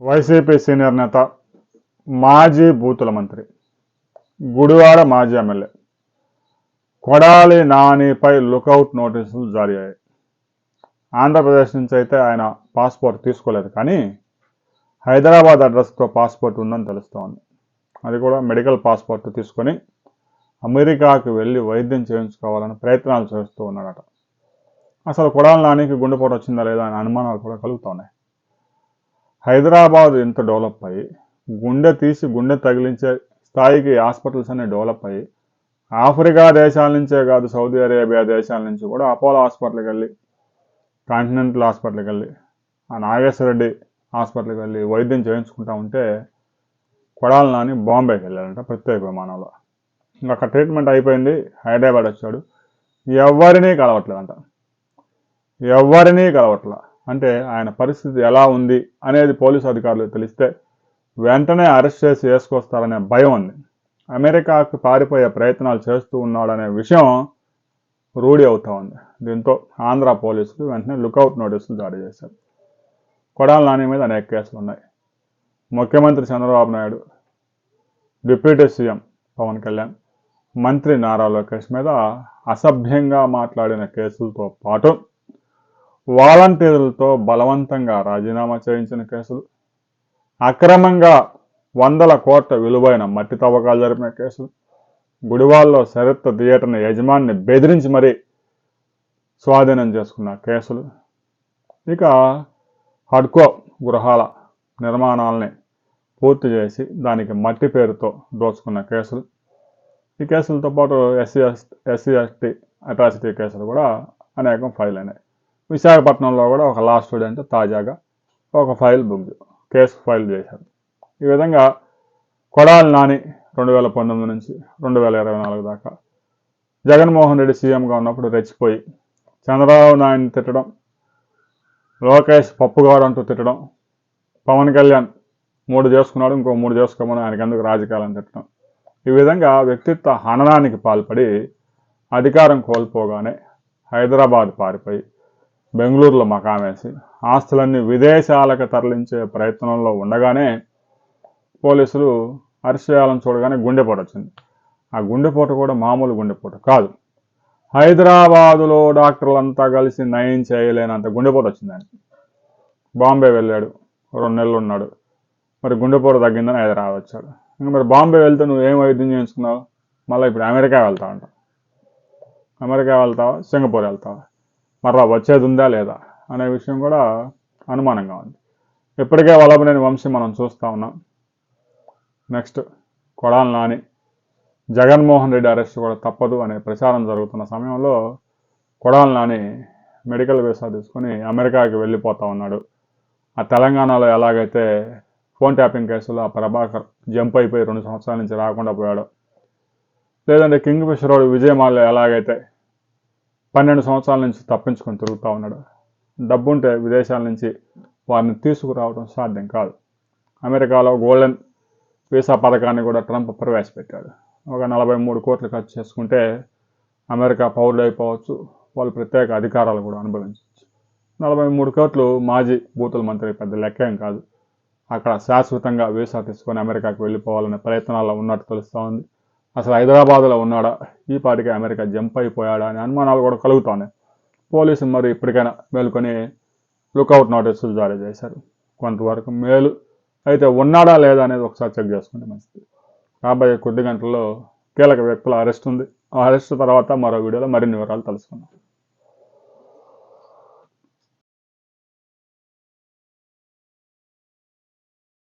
YCP senior నేత మాజీ బూతుల మంత్రి గుడివాడ మాజీ ఎమ్మెల్యే. కొడాలి నానిపై లుకౌట్ నోటీసులు జారీ అయ్యాయి. ఆంధ్రప్రదేశ్ నుంచి అయితే ఆయన పాస్పోర్ట్ తీసుకోలేదు కానీ హైదరాబాద్ అడ్రస్తో పాస్పోర్ట్ ఉందని తెలుస్తోంది. అది కూడా మెడికల్ పాస్పోర్ట్ తీసుకొని అమెరికాకి వెళ్ళి వైద్యం చేయించుకోవాలని ప్రయత్నాలు చేస్తూ ఉన్నాడట. అసలు కొడాలి నానికి గుండెపోటు వచ్చిందా లేదా అనే అనుమానాలు కూడా కలుగుతున్నాయి హైదరాబాద్ ఇంత డెవలప్ అయ్యి గుండె తీసి గుండె తగిలించే స్థాయికి హాస్పిటల్స్ అనేవి డెవలప్ అయ్యి ఆఫ్రికా దేశాల నుంచే కాదు సౌదీ అరేబియా దేశాల నుంచి కూడా అపోలో హాస్పిటల్కి వెళ్ళి కాంటినెంటల్ హాస్పిటల్కి వెళ్ళి ఆ నాగేశ్వర రెడ్డి హాస్పిటల్కి వెళ్ళి వైద్యం చేయించుకుంటా ఉంటే కొడాలి నాని బాంబేకి వెళ్ళాడంట ప్రత్యేక విమానంలో. ఇంకా అక్కడ ట్రీట్మెంట్ అయిపోయింది హైదరాబాద్ వచ్చాడు. ఎవరినీ కలవట్లేదంట. ఎవరినీ కలవట్లే. అంటే ఆయన పరిస్థితి ఎలా ఉంది అనేది పోలీసు అధికారులు తెలిస్తే వెంటనే అరెస్ట్ చేసి వేసుకొస్తారనే భయం ఉంది. అమెరికాకు పారిపోయే ప్రయత్నాలు చేస్తూ ఉన్నాడనే విషయం రూఢి అవుతా ఉంది. దీంతో ఆంధ్ర పోలీసులు వెంటనే లుకౌట్ నోటీసులు జారీ చేశారు. కొడాల నాని మీద అనేక కేసులు ఉన్నాయి. ముఖ్యమంత్రి చంద్రబాబు నాయుడు డిప్యూటీ సీఎం పవన్ కళ్యాణ్ మంత్రి నారా లోకేష్ మీద అసభ్యంగా మాట్లాడిన కేసులతో పాటు వాలంటీర్లతో బలవంతంగా రాజీనామా చేయించిన కేసులు అక్రమంగా వందల కోట్ల విలువైన మట్టి తవ్వకాలు జరిపిన కేసులు గుడివాల్లో శరత్ థియేటర్ని యజమాని బెదిరించి మరీ స్వాధీనం చేసుకున్న కేసులు. ఇక హడ్కో గృహాల నిర్మాణాలని పూర్తి చేసి దానికి మట్టి పేరుతో దోచుకున్న కేసులు. ఈ కేసులతో పాటు ఎస్సీ ఎస్సీ ఎస్టీ అట్రాసిటీ కేసులు కూడా అనేకం ఫైల్ అయినాయి విశాఖపట్నంలో కూడా ఒక లా స్టూడెంట్ తాజాగా ఒక ఫైల్ బుక్ కేసు ఫైల్ చేశారు ఈ విధంగా కొడాలి నాని రెండు వేల పంతొమ్మిది నుంచి రెండు వేల ఇరవై నాలుగు దాకా జగన్మోహన్ రెడ్డి సీఎంగా ఉన్నప్పుడు రెచ్చిపోయి చంద్రబాబు నాయుడిని తిట్టడం లోకేష్ పప్పుగౌడ్ అంటూ తిట్టడం పవన్ కళ్యాణ్ మూడు చేసుకున్నాడు ఇంకో మూడు చేసుకోమని ఆయనకి ఎందుకు రాజకీయాలను తిట్టడం. ఈ విధంగా వ్యక్తిత్వ హననానికి పాల్పడి అధికారం కోల్పోగానే హైదరాబాద్ పారిపోయి బెంగళూరులో మకామేసి ఆస్తులన్నీ విదేశాలకు తరలించే ప్రయత్నంలో ఉండగానే పోలీసులు అరెస్ట్ చేయాలని చూడగానే గుండెపోటు వచ్చింది. ఆ గుండెపోటు కూడా మామూలు గుండెపోటు కాదు. హైదరాబాదులో డాక్టర్లంతా కలిసి నయం చేయలేనంత గుండెపోటు వచ్చింది బాంబే వెళ్ళాడు. రెండు నెలలు ఉన్నాడు. మరి గుండెపోటు తగ్గిందని హైదరాబాద్ వచ్చాడు. ఇంకా మరి బాంబే వెళ్తే నువ్వు ఏం వైద్యం చేయించుకున్నావు? మళ్ళీ ఇప్పుడు అమెరికా వెళ్తావు అంట అమెరికా వెళ్తావా? సింగపూర్ వెళ్తావా? మర్రా వచ్చేది ఉందా లేదా అనే విషయం కూడా అనుమానంగా ఉంది. ఇప్పటికే వల్లభనేని వంశీ మనం చూస్తూ ఉన్నాం. నెక్స్ట్ కొడాల నాని. జగన్మోహన్ రెడ్డి అరెస్ట్ కూడా తప్పదు అనే ప్రచారం జరుగుతున్న సమయంలో కొడాల నాని మెడికల్ వీసా తీసుకొని అమెరికాకి వెళ్ళిపోతా ఉన్నాడు. ఆ తెలంగాణలో ఎలాగైతే ఫోన్ ట్యాపింగ్ కేసులో ఆ ప్రభాకర్ జంప్ అయిపోయి రెండు సంవత్సరాల నుంచి రాకుండా పోయాడు లేదంటే కింగ్ ఫిషర్ రోడ్ విజయమాల్లో ఎలాగైతే పన్నెండు సంవత్సరాల నుంచి తప్పించుకొని తిరుగుతూ ఉన్నాడు. డబ్బుంటే విదేశాల నుంచి వారిని తీసుకురావడం సాధ్యం కాదు. అమెరికాలో గోల్డెన్ వీసా పథకాన్ని కూడా ట్రంప్ ప్రవేశపెట్టాడు. ఒక నలభై మూడు కోట్లు ఖర్చు చేసుకుంటే అమెరికా పౌరులు అయిపోవచ్చు. వాళ్ళు ప్రత్యేక అధికారాలు కూడా అనుభవించవచ్చు. నలభై మూడు కోట్లు మాజీ బూతుల మంత్రి పెద్ద లెక్కేం కాదు. అక్కడ శాశ్వతంగా వీసా తీసుకొని అమెరికాకు వెళ్ళిపోవాలనే ప్రయత్నాల్లో ఉన్నట్టు తెలుస్తూ ఉంది. అసలు హైదరాబాద్లో ఉన్నాడా? ఈ పాటికి అమెరికా జంప్ అయిపోయాడా అనే అనుమానాలు కూడా కలుగుతున్నాయి పోలీసులు మరి ఇప్పటికైనా మేలుకొని లుకౌట్ నోటీసులు జారీ చేశారు. కొంతవరకు మేలు అయితే ఉన్నాడా లేదా అనేది ఒకసారి చెక్ చేసుకుంటే మంచిది. రాబోయే కొద్ది గంటల్లో కీలక వ్యక్తుల అరెస్ట్ ఉంది. ఆ అరెస్ట్ తర్వాత మరో వీడియోలో మరిన్ని వివరాలు తెలుసుకుందాం.